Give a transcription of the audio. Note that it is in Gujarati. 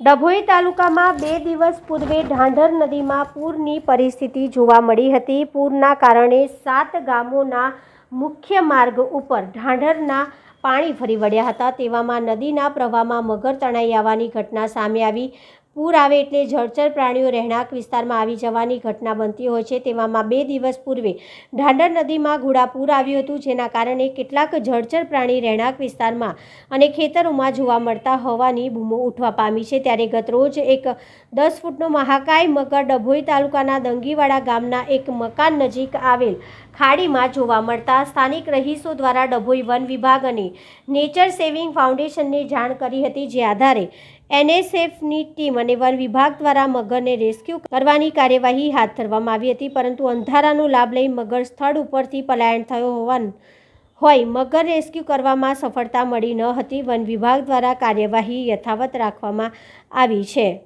ડભોઈ તાલુકામાં બે દિવસ પૂર્વે ઢાંઢર નદીમાં પૂરની પરિસ્થિતિ જોવા મળી હતી. પૂરના કારણે સાત ગામોના મુખ્ય માર્ગ ઉપર ઢાંઢરના પાણી ફરી વળ્યા હતા. તેવામાં નદીના પ્રવાહમાં મગર તણાઈ આવવાની ઘટના સામે આવી. પૂર આવે એટલે જળચર પ્રાણીઓ રહેણાંક વિસ્તારમાં આવી જવાની ઘટના બનતી હોય છે. તેવામાં બે દિવસ પૂર્વે ઢાંડર નદીમાં ઘોડાપૂર આવ્યું હતું, જેના કારણે કેટલાક જળચર પ્રાણી રહેણાંક વિસ્તારમાં અને ખેતરોમાં જોવા મળતા હોવાની બૂમો ઉઠવા પામી છે. ત્યારે ગતરોજ એક દસ ફૂટનો મહાકાય મગર ડભોઈ તાલુકાના દંગીવાડા ગામના એક મકાન નજીક આવેલ ખાડીમાં જોવા મળતા સ્થાનિક રહીશો દ્વારા ડભોઈ વન વિભાગ અને નેચર સેવિંગ ફાઉન્ડેશનને જાણ કરી હતી. જે આધારે એનએસએફની ટીમ અને વન વિભાગ દ્વારા મગરને રેસ્ક્યુ કરવાની કાર્યવાહી હાથ ધરવામાં આવી હતી, પરંતુ અંધારાનો લાભ લઈ મગર સ્થળ ઉપરથી પલાયન થયો હોવાનું હોય મગર રેસ્ક્યુ કરવામાં સફળતા મળી ન હતી. વન વિભાગ દ્વારા કાર્યવાહી યથાવત રાખવામાં આવી છે.